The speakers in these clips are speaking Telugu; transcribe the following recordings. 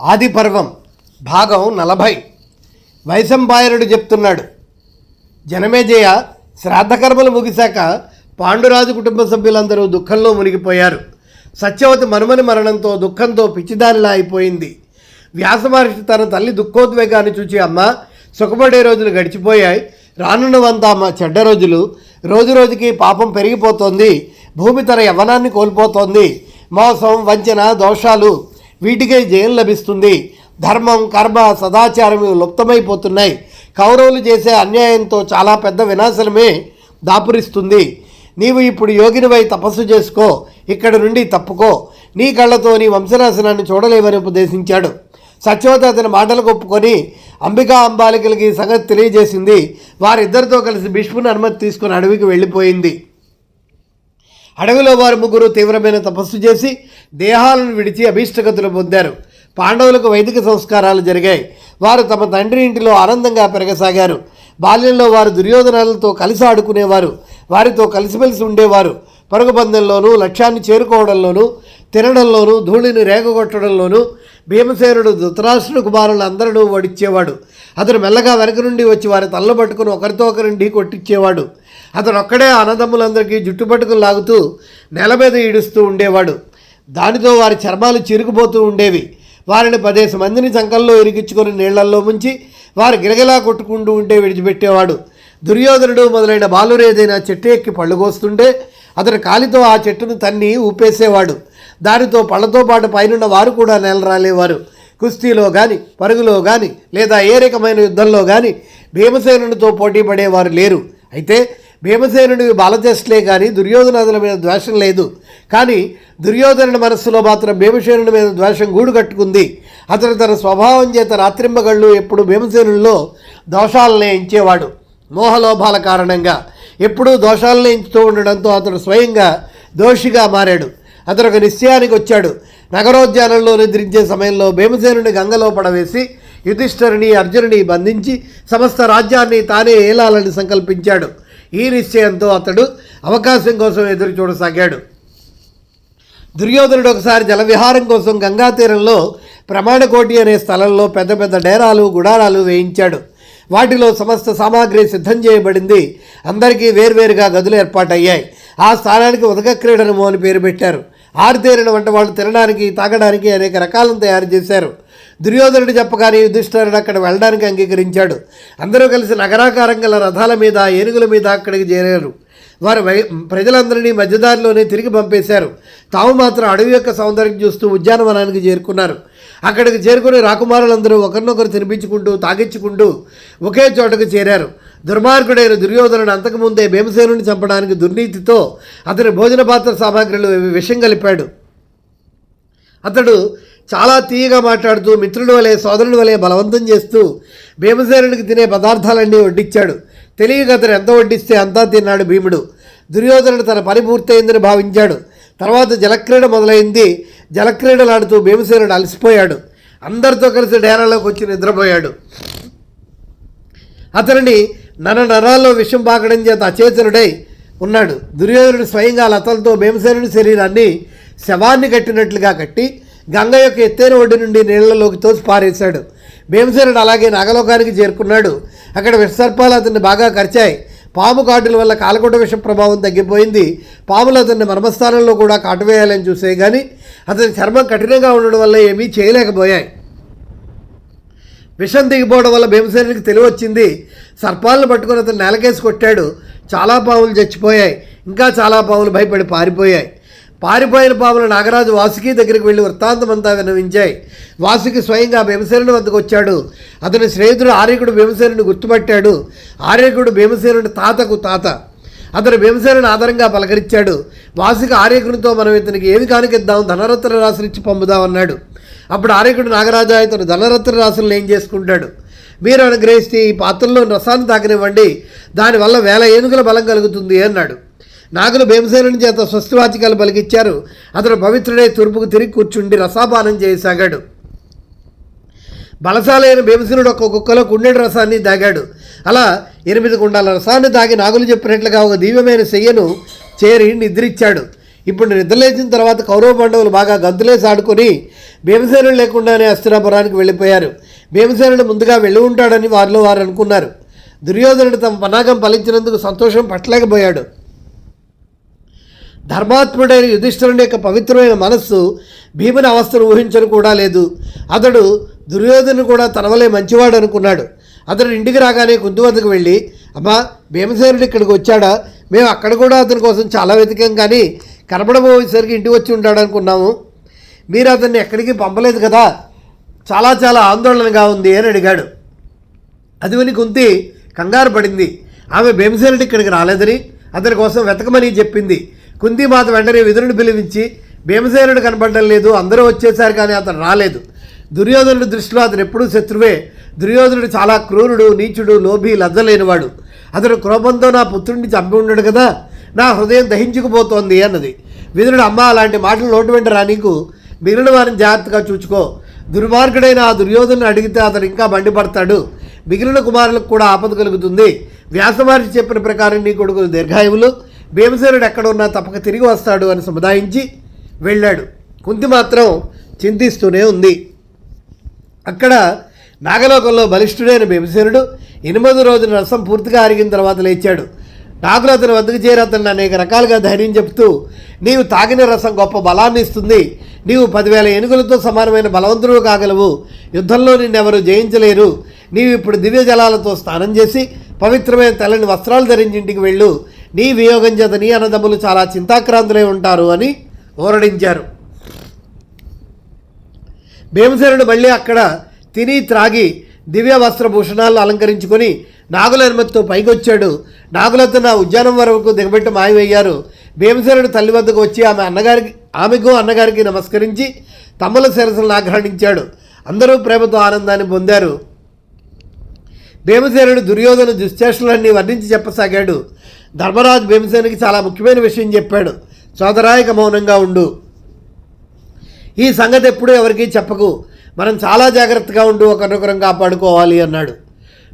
ఆది పర్వం భాగం నలభై. వైశంబాయనుడు చెప్తున్నాడు జనమేజయ శ్రాద్ధకర్మలు ముగిశాక పాండురాజు కుటుంబ సభ్యులందరూ దుఃఖంలో మునిగిపోయారు. సత్యవతి మనుమని మరణంతో దుఃఖంతో పిచ్చిదానిలా అయిపోయింది. వ్యాస మహర్షి తన తల్లి దుఃఖోద్వేగాన్ని చూచి అమ్మ సుఖపడే రోజులు గడిచిపోయాయి. రానున్నవంతా అమ్మ చెడ్డ రోజులు. రోజు రోజుకి పాపం పెరిగిపోతోంది. భూమి తన యవనాన్ని కోల్పోతోంది. మోసం వంచన దోషాలు వీటికే జయం లభిస్తుంది. ధర్మం కర్మ సదాచారం లుప్తమైపోతున్నాయి. కౌరవులు చేసే అన్యాయంతో చాలా పెద్ద వినాశనమే దాపురిస్తుంది. నీవు ఇప్పుడు యోగినివై తపస్సు చేసుకో. ఇక్కడ నుండి తప్పుకో. నీ కళ్ళతో నీ వంశనాశనాన్ని చూడలేవని ఉపదేశించాడు. సత్యవతి అతని మాటలు ఒప్పుకొని అంబికా అంబాలికలకి సంగతి తెలియజేసింది. వారిద్దరితో కలిసి భీష్ముని అనుమతి తీసుకుని అడవికి వెళ్ళిపోయింది. అడవిలో వారు ముగ్గురు తీవ్రమైన తపస్సు చేసి దేహాలను విడిచి అభీష్టగతులు పొందారు. పాండవులకు వైదిక సంస్కారాలు జరిగాయి. వారు తమ తండ్రి ఇంటిలో ఆనందంగా పెరగసాగారు. బాల్యంలో వారు దుర్యోధనాలతో కలిసి ఆడుకునేవారు. వారితో కలిసిమెలిసి ఉండేవారు. పరుగుబంధంలోనూ లక్ష్యాన్ని చేరుకోవడంలోనూ తినడంలోనూ ధూళిని రేగగొట్టడంలోనూ భీమసేనుడు ధృతరాష్ట్రుడు కుమారులు అందరినూ వడిచ్చేవాడు అతను మెల్లగా వెనక నుండి వచ్చి వారి తల్ల పట్టుకుని ఒకరితో ఒకరిని ఢీ కొట్టించేవాడు అతను ఒక్కడే అన్నదమ్ములందరికీ జుట్టు పట్టుకుని లాగుతూ నేల మీద ఈడుస్తూ ఉండేవాడు. దానితో వారి చర్మాలు చిరుగుపోతూ ఉండేవి. వారిని పదేసి మందిని సంకల్లో ఇరిగించుకొని నీళ్ళల్లో ముంచి వారు గిరగిలా కొట్టుకుంటూ ఉంటే విడిచిపెట్టేవాడు. దుర్యోధనుడు మొదలైన బాలురు ఏదైనా చెట్టు ఎక్కి పళ్ళు కోస్తుంటే అతని కాలితో ఆ చెట్టును తన్ని ఊపేసేవాడు. దానితో పళ్ళతో పాటు పైనున్న వారు కూడా నెలరాలేవారు కుస్తీలో కానీ పరుగులో కానీ లేదా ఏ రకమైన యుద్ధంలో కానీ భీమసేనునితో పోటీ పడేవారు లేరు. అయితే భీమసేనుడి బాలచేష్టలే కానీ దుర్యోధనాదుల మీద ద్వేషం లేదు. కానీ దుర్యోధనుడి మనస్సులో మాత్రం భీమసేనుడి మీద ద్వేషం గూడు కట్టుకుంది. అతను తన స్వభావం చేత రాత్రింబగళ్ళు ఎప్పుడు భీమసేనుల్లో దోషాలనే ఎంచేవాడు. మోహలోభాల కారణంగా ఎప్పుడూ దోషాలనే ఎంచుతూ ఉండడంతో అతడు స్వయంగా దోషిగా మారాడు. అతను ఒక నిశ్చయానికి వచ్చాడు. నగరోద్యానంలో నిద్రించే సమయంలో భీమసేనుని గంగలో పడవేసి యుధిష్ఠరుని అర్జునుని బంధించి సమస్త రాజ్యాన్ని తానే ఏలాలని సంకల్పించాడు. ఈ నిశ్చయంతో అతడు అవకాశం కోసం ఎదురు చూడసాగాడు. దుర్యోధనుడు ఒకసారి జలవిహారం కోసం గంగా తీరంలో ప్రమాణకోటి అనే స్థలంలో పెద్ద పెద్ద డేరాలు గుడారాలు వేయించాడు. వాటిలో సమస్త సామాగ్రి సిద్ధం చేయబడింది. అందరికీ వేర్వేరుగా గదులు ఏర్పాటయ్యాయి. ఆ స్థానానికి ఉదక క్రీడనము అని పేరు పెట్టారు. ఆరుతేరిన వంట వాళ్ళు తినడానికి తాగడానికి అనేక రకాలను తయారు చేశారు. దుర్యోధనుడు చెప్పగానే యుధిష్ఠరుడు అక్కడ వెళ్ళడానికి అంగీకరించాడు. అందరూ కలిసి నగరాకారం గల రథాల మీద ఏనుగుల మీద అక్కడికి చేరారు. వారు వై ప్రజలందరినీ మధ్యదారిలోనే తిరిగి పంపేశారు. తాము మాత్రం అడవి యొక్క సౌందర్యం చూస్తూ ఉద్యానవనానికి చేరుకున్నారు. అక్కడికి చేరుకుని రాకుమారులందరూ ఒకరినొకరు తినిపించుకుంటూ తాగించుకుంటూ ఒకే చోటకు చేరారు. దుర్మార్గుడైన దుర్యోధనుడు అంతకుముందే భీమసేనుని చంపడానికి దుర్నీతితో అతని భోజన పాత్ర సామాగ్రిలో విషం కలిపాడు. అతడు చాలా తీయగా మాట్లాడుతూ మిత్రుడి వలె సోదరుడి వలె బలవంతం చేస్తూ భీమసేనుడికి తినే పదార్థాలన్నీ వడ్డించాడు తెలియక అతను ఎంత వడ్డిస్తే అంతా తిన్నాడు భీముడు. దుర్యోధనుడు తన పని పూర్తయిందని భావించాడు. తర్వాత జలక్రీడ మొదలైంది. జలక్రీడలాడుతూ భీమసేనుడు అలసిపోయాడు. అందరితో కలిసి డేరాలోకి వచ్చి నిద్రపోయాడు. అతనిని నర నరాల్లో విషం పాకడం చేత అచేతనుడై ఉన్నాడు. దుర్యోధనుడు స్వయంగా లతలతో భీమసేనుడి శరీరాన్ని శవాన్ని కట్టినట్లుగా కట్టి గంగ యొక్క ఎత్తైన ఒడ్డు నుండి నీళ్ళలోకి తోసి పారేశాడు. భీమసేనుడు అలాగే నాగలోకానికి చేరుకున్నాడు. అక్కడ విషసర్పాలు అతన్ని బాగా ఖర్చాయి పాము కాటుల వల్ల కాలకొట విష ప్రభావం తగ్గిపోయింది. పాములు అతన్ని మర్మస్థానంలో కూడా కాటువేయాలని చూసే కానీ అతని చర్మం కఠినంగా ఉండడం వల్ల ఏమీ చేయలేకపోయాయి. విషం దిగిపోవడం వల్ల భీమసేనుడికి తెలివి వచ్చింది సర్పాలను పట్టుకొని అతను నెలకేసి కొట్టాడు. చాలా పావులు చచ్చిపోయాయి. ఇంకా చాలా పావులు భయపడి పారిపోయాయి. పారిపోయిన పాములు నాగరాజు వాసుకి దగ్గరికి వెళ్ళి వృత్తాంతమంతా వినవించాయి వాసుకి స్వయంగా భీమసేనుడి వద్దకు వచ్చాడు. అతని స్నేహితుడు ఆర్యకుడు భీమసేనుడిని గుర్తుపట్టాడు. ఆర్యకుడు భీమసేనుడి తాతకు తాత. అతను భీమసేనుని ఆధారంగా పలకరించాడు. వాసిక ఆర్యకునితో మనం ఇతనికి ఏమి కానికిద్దాం? ధనరత్న రాసులిచ్చి పంపుదామన్నాడు అప్పుడు ఆర్యకుడు నాగరాజా ఇతను ధనరత్న రాసులను ఏం చేసుకుంటాడు? మీరు అనుగ్రహిస్తే ఈ పాత్రలో రసాన్ని తాకనివ్వండి. దానివల్ల వేల ఏనుగుల బలం కలుగుతుంది అన్నాడు. నాగులు భీమసేనుని చేత స్వస్తివాచికాలు పలికిచ్చారు. అతను పవిత్రుడై తూర్పుకు తిరిగి కూర్చుండి రసాపానం చేయసాగాడు. బలశాలైన భీమసేనుడు ఒక కుక్కలో కుండెడు రసాన్ని దాగాడు. అలా ఎనిమిది కుండాల రసాన్ని దాగి నాగులు చెప్పినట్లుగా ఒక దివ్యమైన శయ్యను చేరి నిద్రిచ్చాడు. ఇప్పుడు నిద్రలేచిన తర్వాత కౌరవ పాండవులు బాగా గంతులేసి ఆడుకొని భీమసేనుడు లేకుండానే అస్తినాపురానికి వెళ్ళిపోయారు. భీమసేనుడు ముందుగా వెళ్ళి ఉంటాడని వారిలో వారు అనుకున్నారు. దుర్యోధనుడు తమ పనాగం ఫలించినందుకు సంతోషం పట్టలేకపోయాడు. ధర్మాత్ముడైన యుధిష్ఠిరుని యొక్క పవిత్రమైన మనస్సు భీముని అవస్థను ఊహించను కూడా లేదు. అతడు దుర్యోధను కూడా తనవలే మంచివాడు అనుకున్నాడు. అతడు ఇంటికి రాగానే కుంతు వద్దకు వెళ్ళి అమ్మా భీమసేనుడు ఇక్కడికి వచ్చాడా? మేము అక్కడ కూడా అతని కోసం చాలా వెతికాం కానీ కనపడబోయేసరికి ఇంటికి వచ్చి ఉంటాడు అనుకున్నాము. మీరు అతన్ని ఎక్కడికి పంపలేదు కదా? చాలా చాలా ఆందోళనగా ఉంది అని అడిగాడు. అది విని కుంతి కంగారు పడింది. ఆమె భీమసేనుడు ఇక్కడికి రాలేదని అతని కోసం వెతకమని చెప్పింది. కుంతి మాత వెంటనే విదురుని పిలిపించి భీమసేనుడు కనపడడం లేదు అందరూ వచ్చేసారు కానీ అతను రాలేదు. దుర్యోధనుడి దృష్టిలో అతను ఎప్పుడూ శత్రువే. దుర్యోధనుడు చాలా క్రూరుడు నీచుడు లోభి లజ్జలేనివాడు. అతడు క్రోభంతో నా పుత్రుడిని చంపి ఉన్నాడు కదా. నా హృదయం దహించుకుపోతోంది అన్నది. విదురుడు అమ్మ అలాంటి మాటలు నోటు వెంటరా నీకు. మిగిలిన వారిని జాగ్రత్తగా చూచుకో. దుర్మార్గుడైన ఆ దుర్యోధను అడిగితే అతను ఇంకా మండిపడతాడు మిగిలిన కుమారులకు కూడా ఆపద కలుగుతుంది. వ్యాసమహర్షి చెప్పిన ప్రకారం నీ కొడుకులు దీర్ఘాయువులు. భీమసేనుడు ఎక్కడ ఉన్నా తప్పక తిరిగి వస్తాడు అని సముదాయించి వెళ్ళాడు. కుంతి మాత్రం చింతిస్తూనే ఉంది. అక్కడ నాగలోకంలో బలిష్ఠుడైన భీమసేనుడు ఎనిమిది రోజుల రసం పూర్తిగా అరిగిన తర్వాత లేచాడు. నాగులు అతని వద్దకు చేరి అతను అనేక రకాలుగా ధైర్యం చెప్తూ నీవు తాగిన రసం గొప్ప బలాన్ని ఇస్తుంది. నీవు పదివేల ఏనుగులతో సమానమైన బలవంతుడు కాగలవు. యుద్ధంలో నిన్నెవరు జయించలేరు. నీవు ఇప్పుడు దివ్య జలాలతో స్నానం చేసి పవిత్రమైన తెల్లని వస్త్రాలు ధరించి ఇంటికి వెళ్ళు. నీ వియోగం చేత నీ అన్నదమ్ములు చాలా చింతాక్రాంతులై ఉంటారు అని ఓరడించారు. భీమసేనుడు మళ్ళీ అక్కడ తిని త్రాగి దివ్య వస్త్రభూషణాలను అలంకరించుకొని నాగుల అనుమతితో పైకొచ్చాడు. నాగులతో నా ఉద్యానం వరకు దిగబెట్టి మాయమయ్యారు. భీమసేనుడు తల్లి వద్దకు వచ్చి ఆమె అన్నగారికి ఆమెకు అన్నగారికి నమస్కరించి తమ్ముల శిరసులను ఆగ్రహించాడు అందరూ ప్రేమతో ఆనందాన్ని పొందారు. భీమసేనుడు దుర్యోధన దుశ్చేష్టలన్నీ వర్ణించి చెప్పసాగాడు. ధర్మరాజు భీమసేనుకి చాలా ముఖ్యమైన విషయం చెప్పాడు. సోదరాయక మౌనంగా ఉండు. ఈ సంగతి ఎప్పుడూ ఎవరికీ చెప్పకు. మనం చాలా జాగ్రత్తగా ఉండు ఒకరినొకరం కాపాడుకోవాలి అన్నాడు.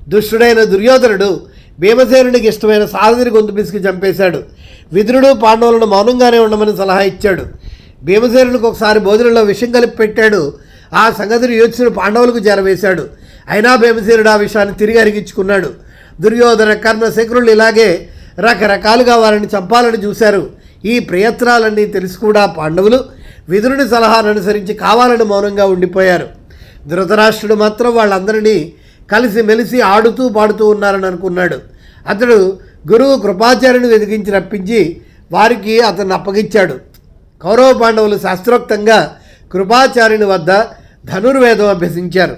దుష్టుడైన దుర్యోధనుడు భీమసేనుడికి ఇష్టమైన సారథిని గొంతు పిసికి చంపేశాడు. విదురుడు పాండవులను మౌనంగానే ఉండమని సలహా ఇచ్చాడు. భీమసేనుడికి ఒకసారి భోజనంలో విషయం కలిపి పెట్టాడు. ఆ సంగతిని యోచన పాండవులకు చేరవేశాడు. అయినా భీమసేనుడు ఆ విషయాన్ని తిరిగి అరిగించుకున్నాడు. దుర్యోధన కర్ణ శకురులు ఇలాగే రకరకాలుగా వారిని చంపాలని చూశారు. ఈ ప్రయత్నాలన్నీ తెలిసి కూడా పాండవులు విదురుని సలహాను అనుసరించి కావాలని మౌనంగా ఉండిపోయారు. ధృతరాష్ట్రుడు మాత్రం వాళ్ళందరినీ కలిసి మెలిసి ఆడుతూ పాడుతూ ఉన్నారని అనుకున్నాడు. అతడు గురువు కృపాచార్యుని వెతికించి రప్పించి వారికి అతన్ని అప్పగించాడు. కౌరవ పాండవులు శాస్త్రోక్తంగా కృపాచార్యుని వద్ద ధనుర్వేదం అభ్యసించారు.